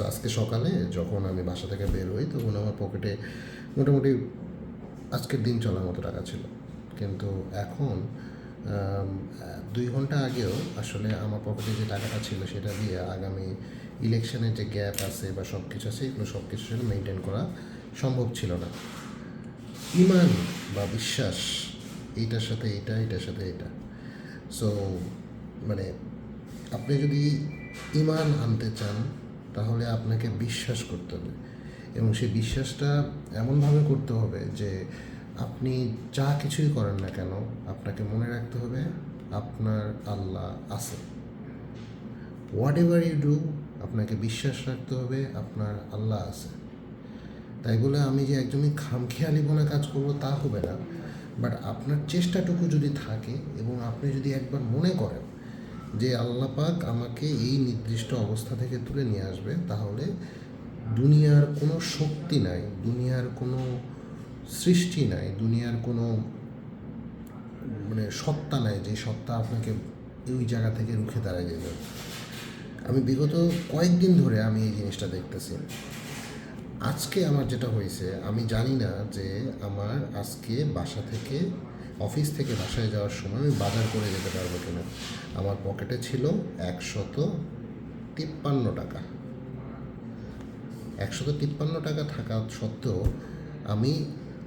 So আজকে সকালে যখন আমি বাসা থেকে বের হই, তখন আমার পকেটে মোটামুটি আজকের দিন চলার মতো টাকা ছিল। কিন্তু এখন দুই ঘণ্টা আগেও আসলে আমার পকেটে যে টাকাটা ছিল সেটা দিয়ে আগামী ইলেকশনের যে গ্যাপ আছে বা সব কিছু আছে, এগুলো সব কিছু মেনটেন করা সম্ভব ছিল না। ইমান বা বিশ্বাস, এইটার সাথে এটা, এটার সাথে এটা। সো মানে আপনি যদি ইমান আনতে চান তাহলে আপনাকে বিশ্বাস করতে হবে। এবং সেই বিশ্বাসটা এমনভাবে করতে হবে যে আপনি যা কিছুই করেন না কেন, আপনাকে মনে রাখতে হবে আপনার আল্লাহ আছে। হোয়াট এভার ইউ ডু আপনাকে বিশ্বাস রাখতে হবে আপনার আল্লাহ আছে। তাই বলে আমি যে একদমই খামখেয়ালি মনে কাজ করব তা হবে না বাট আপনার চেষ্টাটুকু যদি থাকে এবং আপনি যদি একবার মনে করেন যে আল্লাপাক আমাকে এই নির্দিষ্ট অবস্থা থেকে তুলে নিয়ে আসবে, তাহলে দুনিয়ার কোনো শক্তি নাই, দুনিয়ার কোনো সৃষ্টি নাই, দুনিয়ার কোনো মানে সত্তা নাই যে সত্তা আপনাকে ওই জায়গা থেকে রুখে দাঁড়ায় দেবে আমি বিগত কয়েকদিন ধরে আমি এই জিনিসটা দেখতেছি। আজকে আমার যেটা হয়েছে, আমি জানি না যে আমার আজকে বাসা থেকে অফিস থেকে বাসায় যাওয়ার সময় আমি বাজার করে যেতে পারব কিনা? আমার পকেটে ছিল একশত তিপ্পান্ন টাকা। একশত তিপ্পান্ন টাকা থাকা সত্ত্বেও আমি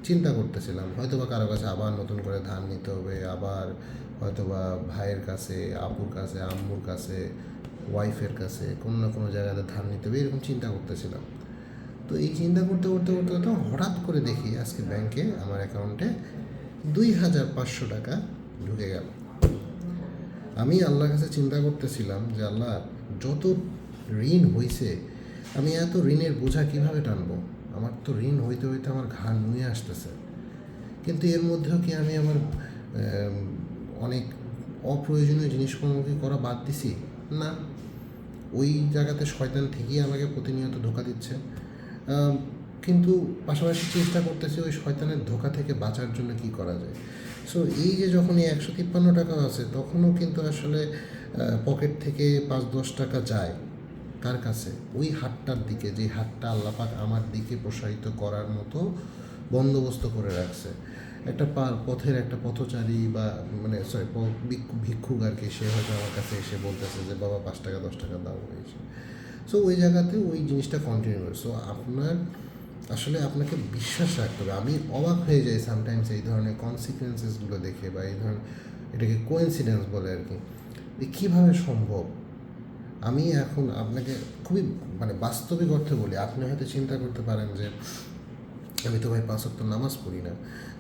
চিন্তা করতেছিলাম হয়তো বা কারও কাছে আবার নতুন করে ধান নিতে হবে, আবার হয়তো বা ভাইয়ের কাছে, আপুর কাছে, আম্মুর কাছে, ওয়াইফের কাছে, কোনো না কোনো জায়গাতে ধান নিতে হবে, এরকম চিন্তা করতেছিলাম। তো এই চিন্তা করতে করতে করতে করতে, হঠাৎ করে দেখি আজকে ব্যাংকে আমার অ্যাকাউন্টে দুই হাজার পাঁচশো টাকা ঢুকে গেল। আমি আল্লাহর কাছে চিন্তা করতেছিলাম যে, আল্লাহ, যত ঋণ হয়েছে আমি এত ঋণের বোঝা কীভাবে টানবো? আমার তো ঋণ হইতে হইতে আমার ঘাড় নুয়ে আসতেছে। কিন্তু এর মধ্যেও কি আমি আমার অনেক অপ্রয়োজনীয় জিনিসকর্ম কি করা বাদ দিছি? না। ওই জায়গাতে শয়তান ঠিকই আমাকে প্রতিনিয়ত ধোকা দিচ্ছে। কিন্তু পাশাপাশি চেষ্টা করতেছি ওই শয়তানের ধোকা থেকে বাঁচার জন্য কি করা যায়। সো এই যে যখন এই একশো তিপ্পান্ন টাকা আছে, তখনও কিন্তু আসলে পকেট থেকে পাঁচ দশ টাকা যায় কার কাছে? ওই হাটটার দিকে, যে হাটটা আল্লাপাক আমার দিকে প্রসারিত করার মতো বন্দোবস্ত করে রাখছে। একটা পথের একটা পথচারী বা মানে সরি ভিক্ষুক আর কি, সে হয়তো আমার কাছে এসে বলতেছে যে, বাবা, পাঁচ টাকা, দশ টাকা দাও হয়েছে সো ওই জায়গাতে ওই জিনিসটা কন্টিনিউ সো আপনার আসলে আপনাকে বিশ্বাস রাখতে হবে। আমি অবাক হয়ে যাই সামটাইমস এই ধরনের কনসিকুয়েন্সেসগুলো দেখে বা এই ধরনের এটাকে কোয়েন্সিডেন্স বলে আর কি। যে কীভাবে সম্ভব? আমি এখন আপনাকে খুবই মানে বাস্তবিক অর্থে বলি, আপনি হয়তো চিন্তা করতে পারেন যে, আমি তো ভাই পাঁচ নামাজ পড়ি না।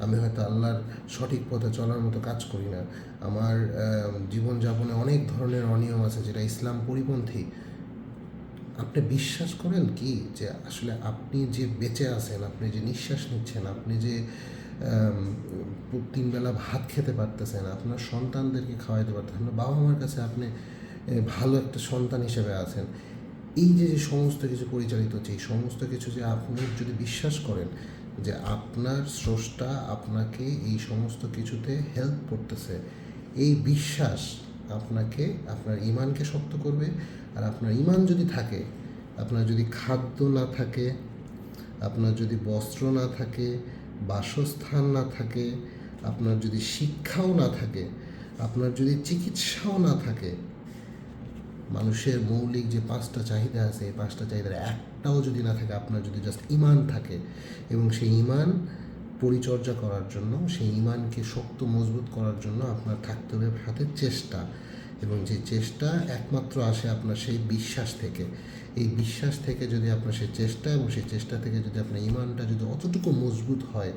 আমি হয়তো আল্লাহর সঠিক পথে চলার মতো কাজ করি না। আমার জীবনযাপনে অনেক ধরনের অনিয়ম আছে যেটা ইসলাম পরিপন্থী আপনি বিশ্বাস করেন কি যে আসলে আপনি যে বেঁচে আছেন, আপনি যে নিঃশ্বাস নিচ্ছেন, আপনি যে তিনবেলা ভাত খেতে পারতেছেন, আপনার সন্তানদেরকে খাওয়াইতে পারতেছেন, আপনার বাবা মার কাছে আপনি ভালো একটা সন্তান হিসেবে আছেন, এই যে যে সমস্ত কিছু পরিচালিত হচ্ছে, এই সমস্ত কিছু যে আপনি যদি বিশ্বাস করেন যে আপনার স্রষ্টা আপনাকে এই সমস্ত কিছুতে হেল্প করতেছে, এই বিশ্বাস আপনাকে, আপনার ইমানকে শক্ত করবে। আর আপনার ইমান যদি থাকে, আপনার যদি খাদ্য না থাকে, আপনার যদি বস্ত্র না থাকে, বাসস্থান না থাকে, আপনার যদি শিক্ষাও না থাকে, আপনার যদি চিকিৎসাও না থাকে, মানুষের মৌলিক যে পাঁচটা চাহিদা আছে, এই পাঁচটা চাহিদার একটাও যদি না থাকে, আপনার যদি জাস্ট ইমান থাকে এবং সেই ইমান পরিচর্যা করার জন্য, সেই ইমানকে শক্ত মজবুত করার জন্য আপনার থাকতে হবে হাতে চেষ্টা। এবং যে চেষ্টা একমাত্র আসে আপনার সেই বিশ্বাস থেকে। এই বিশ্বাস থেকে যদি আপনার সেই চেষ্টা এবং সেই চেষ্টা থেকে যদি আপনার ইমানটা যদি অতটুকু মজবুত হয়,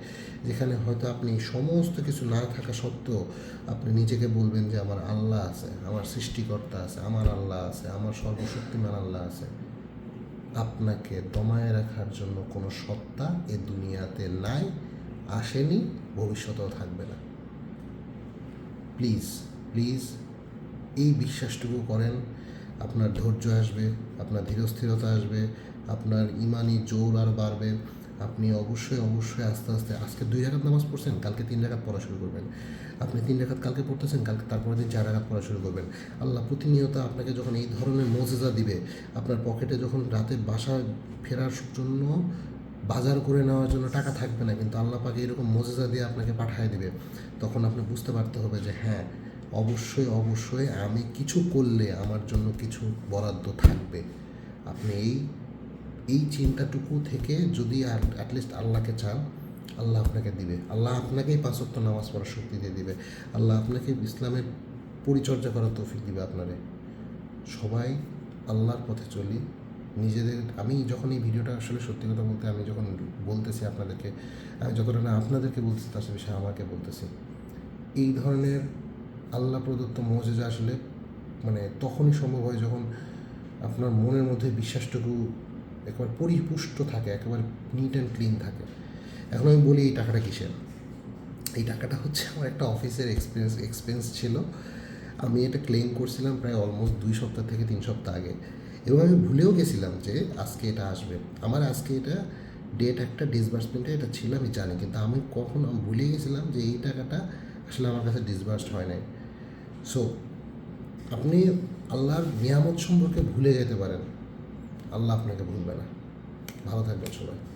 যেখানে হয়তো আপনি সমস্ত কিছু না থাকা সত্ত্বেও আপনি নিজেকে বলবেন যে, আমার আল্লাহ আছে, আমার সৃষ্টিকর্তা আছে, আমার আল্লাহ আছে, আমার সর্বশক্তিমান আল্লাহ আছে। আপনাকে দমায় রাখার জন্য কোনো সত্তা এ দুনিয়াতে নাই। আসেনি, ভবিষ্যতেও থাকবে না। প্লিজ প্লিজ এই বিশ্বাসটুকু করেন। আপনার ধৈর্য আসবে, আপনার ধীরস্থিরতা আসবে, আপনার ইমানি জোর আর বাড়বে। আপনি অবশ্যই অবশ্যই আস্তে আস্তে, আজকে দুই রাখাত নামাজ পড়ছেন, কালকে তিন রাখাত পড়া শুরু করবেন। আপনি তিন রাখাত কালকে পড়তেছেন, কালকে তারপরের দিন চার রাখাত পড়া শুরু করবেন। আল্লাহ প্রতিনিয়ত আপনাকে যখন এই ধরনের মজেজা দিবে, আপনার পকেটে যখন রাতে বাসা ফেরার জন্য বাজার করে নেওয়ার জন্য টাকা থাকবে না, কিন্তু আল্লাহ পাকে এরকম মজেজা দিয়ে আপনাকে পাঠিয়ে দিবে। তখন আপনি বুঝতে পারতে হবে যে হ্যাঁ অবশ্যই অবশ্যই আমি কিছু করলে আমার জন্য কিছু বরাদ্দ থাকবে। আপনি এই এই চিন্তাটুকু থেকে যদি অ্যাটলিস্ট আল্লাহকে চান, আল্লাহ আপনাকে দিবে। আল্লাহ আপনাকেই পাঁচত্ব নামাজ পড়ার শক্তি দিয়ে দিবে। আল্লাহ আপনাকে ইসলামের পরিচর্যা করার তৌফিক দিবে আপনারে। সবাই আল্লাহর পথে চলি। নিজেদের, আমি যখন এই ভিডিওটা আসলে সত্যি কথা বলতে আমি যখন বলতেছি আপনাদেরকে, আমি যতটা না আপনাদেরকে বলতেছি তার সাথে আমাকে বলতেছি। এই ধরনের আল্লাহ প্রদত্ত মজেজা আসলে মানে তখনই সম্ভব হয় যখন আপনার মনের মধ্যে বিশ্বাসটুকু একবার পরিপুষ্ট থাকে, একেবারে নিট অ্যান্ড ক্লিন থাকে। এখন আমি বলি এই টাকাটা কিসের? এই টাকাটা হচ্ছে আমার একটা অফিসের এক্সপেন্স এক্সপেন্স ছিল। আমি এটা ক্লেম করছিলাম প্রায় অলমোস্ট দুই সপ্তাহ থেকে তিন সপ্তাহ আগে। এবং আমি ভুলেও গেছিলাম যে আজকে এটা আসবে। আমার আজকে এটা ডেট একটা ডিসবার্সমেন্টে এটা ছিল, আমি জানি। কিন্তু আমি কখন, আমি ভুলে গেছিলাম যে এই টাকাটা আসলে আমার কাছে ডিসবার্সড হয় নাই। সো আপনি আল্লাহর নিয়ামত সম্পর্কে ভুলে যেতে পারেন। আল্লাহ আপনাকে ভুলবে না। ভালো থাকবেন সবাই।